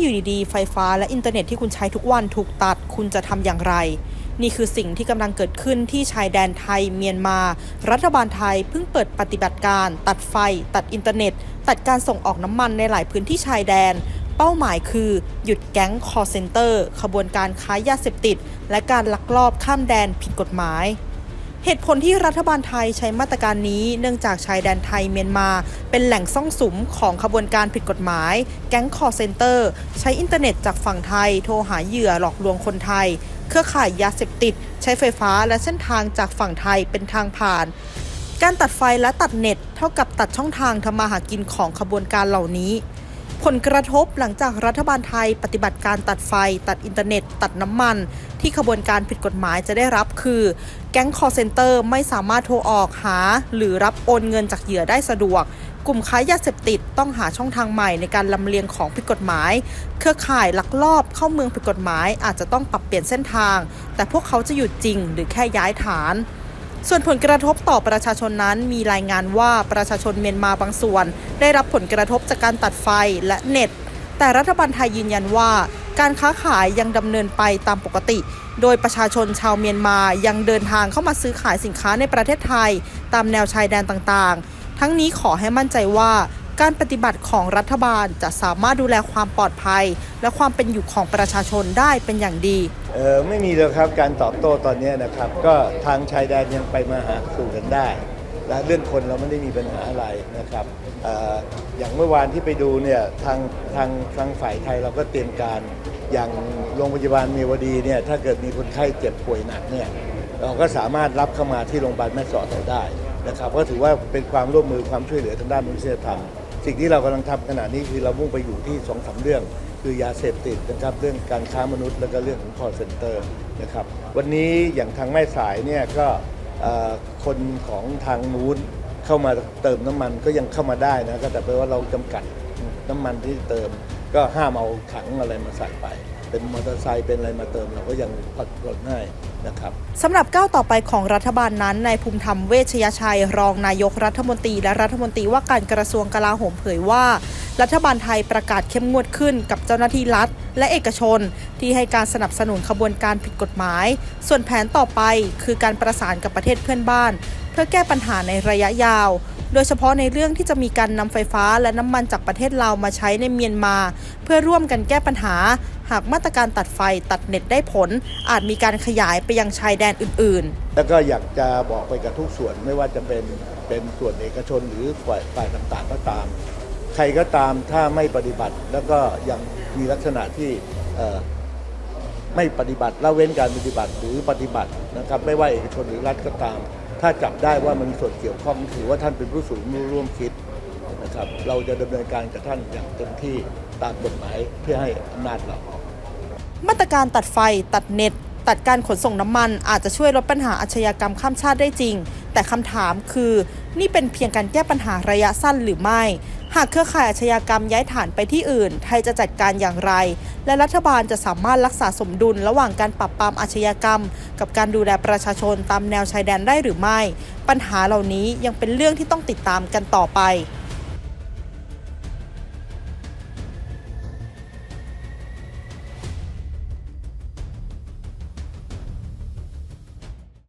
อยู่ดีๆ ไฟฟ้าและอินเทอร์เน็ตที่คุณใช้ทุกวันถูกตัด คุณจะทำอย่างไร นี่คือสิ่งที่กำลังเกิดขึ้นที่ชายแดนไทยเมียนมา รัฐบาลไทยเพิ่งเปิดปฏิบัติการ ตัดไฟ ตัดอินเทอร์เน็ต ตัดการส่งออกน้ำมันในหลายพื้นที่ชายแดน เป้าหมายคือ หยุดแก๊งคอร์เซนเตอร์ ขบวนการค้ายาเสพติด และการลักลอบข้ามแดนผิดกฎหมาย เหตุผลที่รัฐบาลไทยใช้มาตรการนี้เนื่องจากชายแดนไทยเมียนมา เป็นแหล่งซ่องสุมของขบวนการผิดกฎหมาย แก๊งคอร์เซนเตอร์ ใช้อินเทอร์เน็ตจากฝั่งไทย โทรหาเหยื่อหลอกลวงคนไทย เครือข่ายยาเสพติด ใช้ไฟฟ้าและเส้นทางจากฝั่งไทยเป็นทางผ่าน การตัดไฟและตัดเน็ต เท่ากับตัดช่องทางทำมาหากินของขบวนการเหล่านี้ ผลกระทบหลังจากรัฐบาลไทยปฏิบัติการตัดไฟ ตัดอินเทอร์เน็ต ตัดน้ำมัน ที่ขบวนการผิดกฎหมายจะได้รับคือ แก๊งคอร์เซนเตอร์ไม่สามารถโทรออกหา หรือรับโอนเงินจากเหยื่อได้สะดวก กลุ่มค้ายาเสพติดต้องหาช่องทางใหม่ในการลำเลียงของผิดกฎหมาย เครือข่ายลักลอบเข้าเมืองผิดกฎหมายอาจจะต้องปรับเปลี่ยนเส้นทาง แต่พวกเขาจะหยุดจริงหรือแค่ย้ายฐาน ส่วนผลกระทบต่อประชาชนนั้นมีรายงานว่าประชาชนเมียนมาบางส่วน ได้รับผลกระทบจากการตัดไฟและเน็ต แต่รัฐบาลไทยยืนยันว่า การค้าขายยังดำเนินไปตามปกติ โดยประชาชนชาวเมียนมายังเดินทางเข้ามาซื้อขายสินค้าในประเทศไทย ตามแนวชายแดนต่างๆ ทั้งนี้ขอให้มั่นใจว่า การปฏิบัติของรัฐบาลจะสามารถดูแลความปลอดภัย และความเป็นอยู่ของประชาชนได้เป็นอย่างดีเออไม่มีเลยครับการตอบโต้ตอนนี้นะครับ ก็ทางชายแดนยังไปมาหาสู่กันได้และเรื่องคนเราไม่ได้มีปัญหาอะไรนะครับอออย่างเมื่อวานที่ไปดูเนี่ยทางทางทางฝ่ายไทยเราก็เตรียมการอย่างโรงพยาบาลเมียวดีเนี่ยถ้าเกิดมีคนไข้เจ็บป่วยหนักเนี่ยเราก็สามารถรับเข้ามาที่โรงพยาบาลแม่สอดเราได้นะครับก็ถือว่าเป็นความร่วมมือความช่วยเหลือทางด้านมนุษยธรรม สิ่งที่เรากำลังทำขณะนี้คือเรามุ่งไปอยู่ที่สองสามเรื่อง คือยาเสพติดนะครับเรื่องการค้ามนุษย์ แล้วก็เรื่องของคอร์เซนเตอร์นะครับวันนี้อย่างทางแม่สายเนี่ยก็คนของทางนู้นเข้ามาเติมน้ำมันก็ยังเข้ามาได้นะก็แต่แปลว่าเราจำกัดน้ำมันที่เติมก็ห้ามเอาถังอะไรมาใส่ไป เป็นมอเตอร์ไซค์เป็นอะไรมาเติมเราก็ยังผ่อนปลดให้นะครับสำหรับก้าวต่อไปของรัฐบาลนั้นนายภูมิธรรมเวชยชัย รองนายกรัฐมนตรี และรัฐมนตรีว่าการกระทรวงกลาโหมเผยว่า รัฐบาลไทยประกาศเข้มงวดขึ้นกับเจ้าหน้าที่รัฐ และเอกชน ที่ให้การสนับสนุนขบวนการผิดกฎหมาย ส่วนแผนต่อไปคือการประสานกับประเทศเพื่อนบ้าน เพื่อแก้ปัญหาในระยะยาว โดยเฉพาะในเรื่องที่จะมีการนำไฟฟ้าและน้ำมันจากประเทศลาวมาใช้ในเมียนมา เพื่อร่วมกันแก้ปัญหา หากมาตรการตัดไฟตัดเน็ตได้ผล อาจมีการขยายไปยังชายแดนอื่น ๆ แล้วก็อยากจะบอกไปกับทุกส่วนไม่ว่าจะเป็นเป็นส่วนเอกชนหรือฝ่ายฝ่ายต่างๆก็ตาม ใครก็ตามถ้าไม่ปฏิบัติ แล้วก็ยังมีลักษณะที่ไม่ปฏิบัติละเว้นการปฏิบัติหรือปฏิบัตินะครับ ไม่ว่าเอกชนหรือรัฐก็ตาม ถ้าจับได้ว่ามันมีส่วนเกี่ยวข้องถือว่าท่านเป็นผู้สูงร่วมคิดนะครับ เราจะดำเนินการกับท่านอย่างเต็มที่ตามกฎหมายเพื่อให้อำนาจเรามาตรการตัดไฟ ตัดเน็ต ตัดการขนส่งน้ำมัน อาจจะช่วยลดปัญหาอาชญากรรมข้ามชาติได้จริง แต่คำถามคือ นี่เป็นเพียงการแก้ปัญหาระยะสั้นหรือไม่ หากเครือข่ายอาชญากรรมย้ายฐานไปที่อื่น ไทยจะจัดการอย่างไร และรัฐบาลจะสามารถรักษาสมดุลระหว่างการปราบปรามอาชญากรรม กับการดูแลประชาชนตามแนวชายแดนได้หรือไม่ ปัญหาเหล่านี้ยังเป็นเรื่องที่ต้องติดตามกันต่อไป